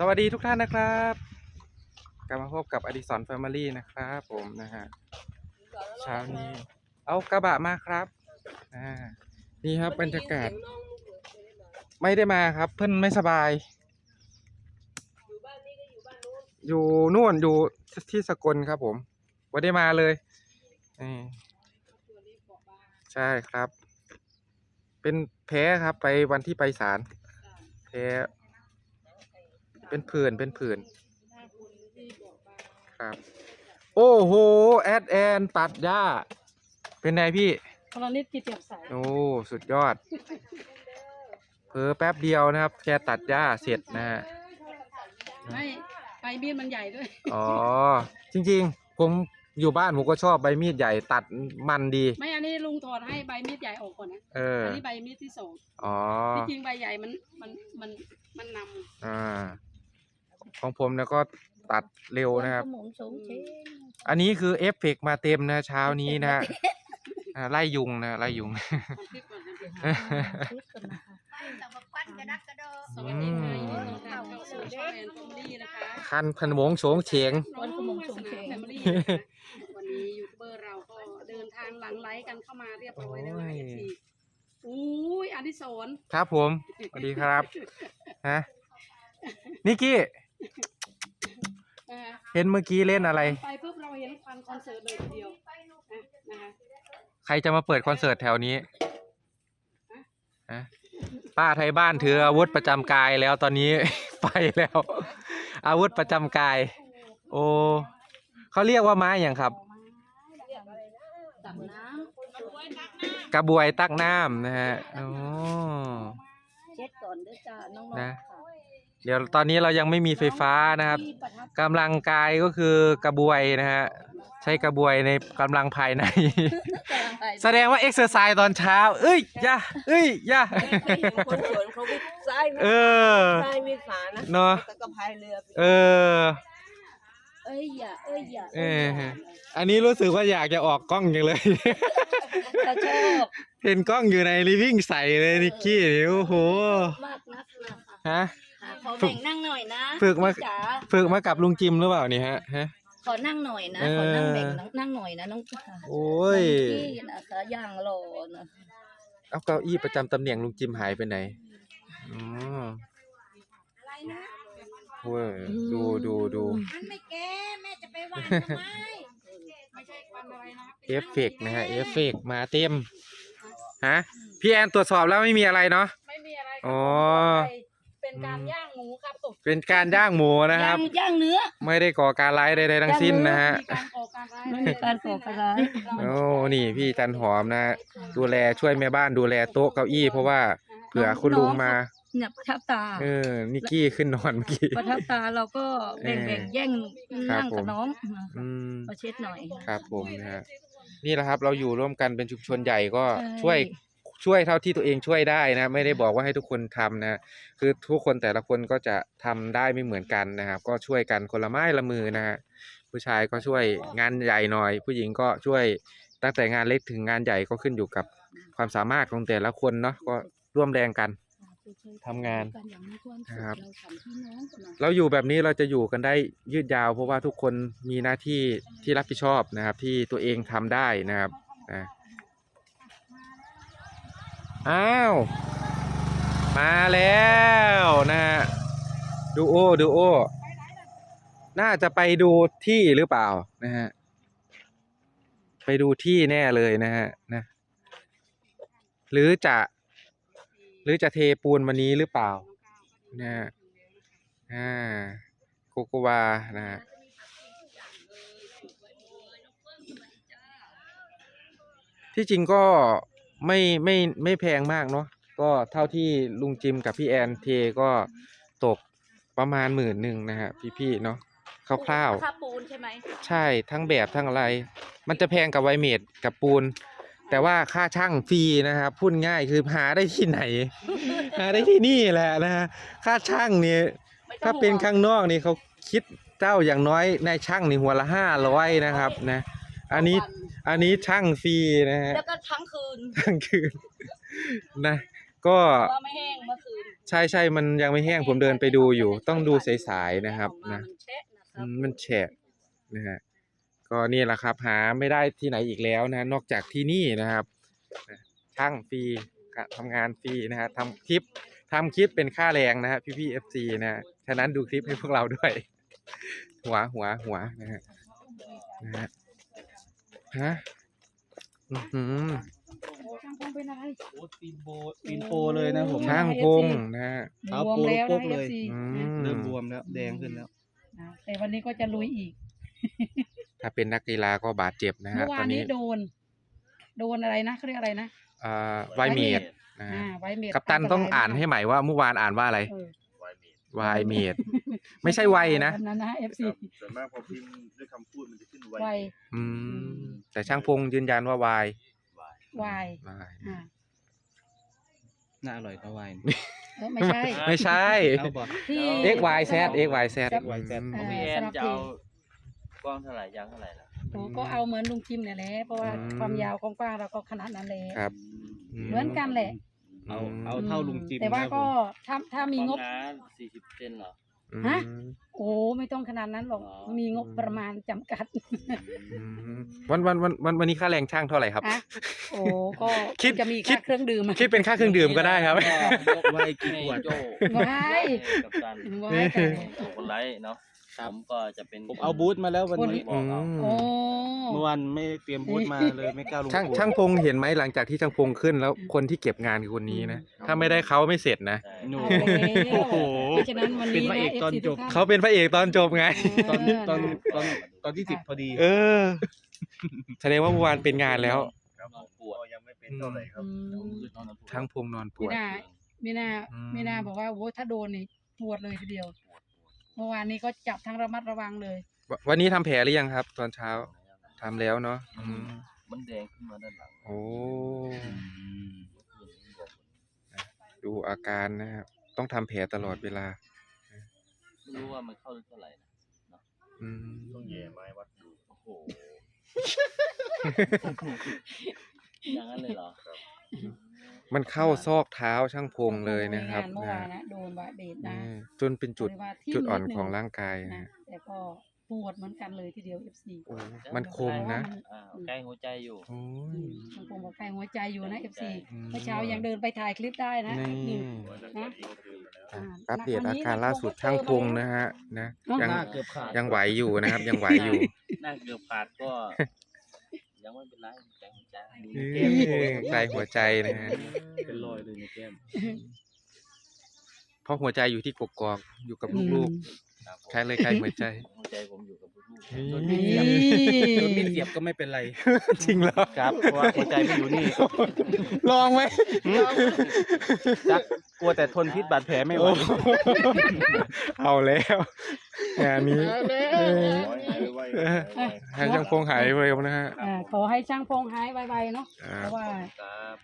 สวัสดีทุกท่านนะครับกลับมาพบกับอดิสรแฟมิลี่นะครับผมนะฮะเช้านี้เอากระบะมาครับอ่านี่ครับบรรยากาศ ไม่ได้มาครับ เพื่อนไม่สบาย อยู่นู่นอยู่ที่สกลครับผมไม่ได้มาเลยนี่ใช่ครับ เป็นแพ้ครับไปวันที่ไปศาลแพ้ เป็นผื่นเป็นผื่นครับ โอ้โห แอดแอนตัดหญ้า เป็นไงพี่พลนิดกิจเตียมสายโอ้สุดยอด เพอแป๊บเดียวนะครับแกตัดหญ้าเสร็จนะฮะ ไม่ใบมีดมันใหญ่ด้วย อ๋อ จริงๆ ผมอยู่บ้านผมก็ชอบใบมีดใหญ่ตัดมันดี ไม่อันนี้ลุงถอดให้ใบมีดใหญ่ออกก่อนนะเอออันนี้ใบมีดที่สองอ๋อ ที่จริงใบใหญ่มันมันมันมันนอ่า ของผมเนี่ยก็ตัดเร็วนะครับ หมุนสูงเชงอันนี้คือเอฟเฟกต์มาเต็มนะเช้านี้นะฮะอ่าไล่ยุงนะไล่ยุงำมันคลิปก่อนนะคลิปกันนะคะ สวัสดีค่ะยินดีต้อนรับเข้าสู่ช่องแอนฟอมลี่นะคะคันพันหมงโฉงเฉง วันขมงสงเขแฟมิลี่วันนี้ยูทูบเบอร์เราก็เดินทางหลังไลฟ์กันเข้ามาเรียบร้อยแล้วนะเอฟซีอุ้ยอันที่สอนครับผมสวัสดีครับฮะนิกกี้ เห็นเมื่อกี้เล่นอะไร ไปปุ๊บเราเห็นควันคอนเสิร์ตเลยทีเดียวนะนะคะใครจะมาเปิดคอนเสิร์ตแถวนี้ฮะป้าไทยบ้านถืออาวุธประจำกายแล้วตอนนี้ ไปแล้ว อาวุธประจำกาย โอ้เขาเรียกว่าไม้อย่างครับ ตักน้กระบวยตักน้ำนะฮะโอ้เช็ดก่อนด้วยจ้าน้องนะๆค่ะ เดี๋ยวตอนนี้เรายังไม่มีไฟฟ้านะครับที่ประทับกำลังกายก็คือกระบวยนะฮะใช้กระบวยในกำลังภายในกำลังไปแสดงว่าเอ็กซ์เซอร์ไซส์ตอนเช้า เอ้ยอย่าเอ้ยอย่าคนสวนเขาวิซ้ายเออซ้ายมีฝานะเนาะแต่ก็พายเรือไปเออเอ้ยอย่าเอ้ยอย่าเอออันนี้รู้สึกว่าอยากจะออกกล้องจังเลยเราชอบเห็นกล้องอยู่ในลิฟวิ่งใส่เลยนิกกี้นี่โอ้โหมากนักนะฮะ ค่ะขอแบ่งนั่งหน่อยนะฝึกมา จ๋าฝึกมากับลุงจิมหรือเปล่านี่ฮะฮะ ขอนั่งหน่อยนะเออขอนั่งแบ่งนั่งหน่อยนะน้องค่ะโอ้ยพี่นะคะย่างรอนะเอาเก้าอี้ประจำตำแหน่งลุงจิมหายไปไหน อ๋อเว้ยดูดูดูมันไม่แก้แม่จะไปวางทำไมไม่ใช่ควันอะไรนะเอฟเฟกต์นะฮะ เอฟเฟกต์มาเต็ม ฮะ พี่แอนตรวจสอบแล้วไม่มีอะไรเนาะ ไม่มีอะไรอ๋อ เป็นการย่างหมูครับตกเป็นการย่างหมูนะคย่ารับงย่างเนื้อไม่ได้ก่อการร้ายใดๆทั้งสิ้นนะฮะ มีการก่อการร้ายไม่มีการก่อการร้าย โอ้นี่พี่จันหอมนะ ดูแลช่วยแม่บ้านดูแลโต๊ะเก้าอี้เพราะว่าเผื่อคุณลุงมา เนี่ยประทับตา เออ นิกกี้ขึ้นนอนเมื่อกี้ ประทับตาเราก็แบ่งเออแบ่งแย่งครับนั่งผกับมน้องอืม มาเช็ดหน่อย ครับผมนะฮะ นี่แหละครับ เราอยู่ร่วมกันเป็นชุมชนใหญ่ก็ใช่ ช่วย ช่วยเท่าที่ตัวเองช่วยได้นะ ไม่ได้บอกว่าให้ทุกคนทำนะ คือทุกคนแต่ละคนก็จะทำได้ไม่เหมือนกันนะครับ ก็ช่วยกันคนละไม้ละมือนะฮะผู้ชายก็ช่วยงานใหญ่หน่อย ผู้หญิงก็ช่วยตั้งแต่งานเล็กถึงงานใหญ่ก็ขึ้นอยู่กับความสามารถของแต่ละคนเนาะก็ร่วมแรงกันทำงานนะครับเราอยู่แบบนี้เราจะอยู่กันได้ยืดยาว เพราะว่าทุกคนมีหน้าที่ที่รับผิดชอบนะครับ ที่ตัวเองทำได้นะครับนะ อ้าว มาแล้วนะฮะดูโอดูโอ น่าจะไปดูที่หรือเปล่านะฮะ ไปดูที่แน่เลยนะฮะนะ หรือจะ หรือจะเทปูนวันนี้หรือเปล่านะฮะอ่าโกโกวานะฮะที่จริงก็ ไม่ไม่ไม่แพงมากเนาะก็เท่าที่ลุงจิมกับพี่แอนเทก็ตกประมาณหมื่นหนึ่งนะฮะพี่ๆเนาะคร่าวๆ ค่าปูนใช่ไหมใช่ทั้งแบบทั้งอะไร มันจะแพงกับไวเมดกับปูน แต่ว่าค่าช่างฟรีนะครับพูดง่ายคือหาได้ที่ไหน หาได้ที่นี่แหละนะฮะค่าช่างเนี่ยไม่ต้ถ้าองเป็นห่วง ข้างนอกนี่เขาคิดเจ้าอย่างน้อยในช่างนี่หัวละห้าร้อยนะครับนะ อันนี้อันนี้ช่างฟรีนะฮะ แล้วก็ทั้งคืนทั้งคืน นะ ก็ว่าไม่แห้งเมื่อคืนใช่ใช่มันยังไม่แห้งผมเดินไปดูอยู่ ต้องดูสายๆนะครับออกมานะมันแชะนะคอืรับมมันแฉะนะฮะก็นี่แหละครับ หาไม่ได้ที่ไหนอีกแล้วนะนอกจากที่นี่นะครับนะช่างฟรีกะทำงานฟรีนะฮะทำคลิปทำคลิปเป็นค่าแรงนะฮะพี่พี่เอฟซีนะฮะฉะนั้นดูคลิปให้พวกเราด้วย หัวหัวหัวนะฮะนะฮะ ฮะอื้อหือโอ้ช่างพงเป็นอะไรโอ้ปีนโบปีนโปเลยนะผมช่างพงนะฮะเท้าบวมปูแล้วลูนะกเลย FC อืม เริ่มบวมแล้วแดงขึ้นแล้ว นะแต่วันนี้ก็จะลุยอีก ถ้าเป็นนักกีฬาก็บาดเจ็บนะฮะเมื่อตวาอนนนี้นี้โดน โดนอะไรนะเขาเรียกอะไรนะ อ่าไวเมดนะอ่าฮะไว้เมดกัปตันต้องอ่านให้ใหม่ว่าเมื่อวานอ่านว่าอะไร เออ ไวเมดไม่ใช่ไวนะแบบนั้นนะ FC ส่วนมากพอพิมพ์ด้วยคำพูดมันจะขึ้นไว ไวอืมแต่ช่างพงยืนยันว่าวาย ไววายอ่าน่าอร่อยเท่าไวน์เออไม่ใช่ ไม่ใช่ เอาบ่ที่ x y z x y z ครับ XYZ อ่าพี่แอสนลับจะทีเอากว้างเท่าไหร่ยาวเท่าไหร่ล่ะโอ้ก็เอาเหมือนลุงจิมเนี่ยแหละเพราะว่าอืม ความยาวกว้างๆเราก็ขนาดนั้นเลย ครับ เหมือนกันแหละ เอาเอาเท่าลุงจิมแต่ว่าครับก็ผมถ้าถ้ามีงบความหนาสี่สิบเซนเหรอ อืมฮะ โอ้ไม่ต้องขนาดนั้นหรอก อ๋อ มีงบประมาณจำกัด อืมวันวันวันวันวันนี้ค่าแรงช่างเท่าไหร่ครับ ฮะ โอ้ก็คิดจะมีคิด ค่าเครื่องดื่มคิดเป็นค่าเครื่องดื่มก็ได้ครับ ยกไวกี่ขวด โจ้ไว้กับตันไว้แต่โจ้คนไลท์เนาะ ผมก็จะเป็นผมเอาบูธมาแล้ววันนี้บอกเอาโอ้เมื่อวานไม่เตรียมบูธมาเลยไม่กล้าลงช่างครัวช่างพงเห็นไหมหลังจากที่ช่างพงขึ้นแล้วคนที่เก็บงานคือคนนี้นะ ถ้าไม่ได้เขาไม่เสร็จนะ ใช่หนูเอาแล้วโอ้โห เพราะฉะนั้นวันนี้เป็นพระเอกตอนจบ เขาเป็นพระเอกตอนจบไง ตอนตอนตอนตอนที่สิบพอดีเออ แสดงว่าเมื่อวานเป็นงานแล้ว ครับผมก็ยังไม่เป็นเท่าไหร่ครับอืมคือตอนนั้นผมช่างพงนอนปมีวดนามีนาอืมมีนาบอกว่าโอ้ถ้าโดนนี่ปวดเลยทีเดียว เมื่อวานนี้ก็จับทั้งระมัดระวังเลย ววันนี้ทำแผลหรือยังครับ ตอนเช้าทำแล้วเนาะอืมมันแดงขึ้นมาด้านหลังโอ้ดูอาการนะครับต้องทำแผลตลอดเวลา ไม่รู้ว่ามันเข้าลึกเท่าไหร่นะอืมต้องแย่ไม้วัดดูโอ้โห อย่างนั้นเลยเหรอมันเข้าซอกเท้าช่างพงเลยนะครับโดนงาเมื่อนะวานนะโดนบาดเดดนะอืม จนเป็นจุดโว่าทิ่มจุดอ่อนดหงของร่างกายนะนะแต่ก็ปวดเหมือนกันเลยทีเดียว FC โอ้มันคมนะอ่าใกล้หัวใจอยู่โอ้อืย มมันคงบอกใครหัวใจอยู่นะ FC อืม เมื่อเช้ายังเดินไปถ่ายคลิปได้นะนี่นะอะอ่าอัปเดตวัอานนี้การล่าสุดเราก็ช่างพงเจอมานะฮะนะเนอะ ยังหน้าเกือบขาดยังไหวอยู่นะครับ ยังไหวอยู่นั่งเกือบขาดก็ ยังไม่เป็นไรใจหัวใจดี เอ้ยใส่หัวใจนะฮะเป็นรอยเลยในแก้ม เพราะหัวใจอยู่ที่กกอกอยู่กับลูกครับผมๆใครเลยใครหัวใจ หัวใจผมอยู่กับลูกโดนนี่มีดเสียบโดนมีดเสียบก็ไม่เป็นไร จริงเหรอครับเพราะว่าหัวใจไม่อยู่นี่ลองไหมจักกลัวแต่ทนพิษบาดแผลไม่ไหวโอ้เอาแล้วงานนี้เออขอให้หายไวๆขอให้หายไวๆให้ช่างพงหายเร็วนะฮะอ่าขอให้ช่างพงหายไวๆเนาะ อ่า เพราะว่าครับ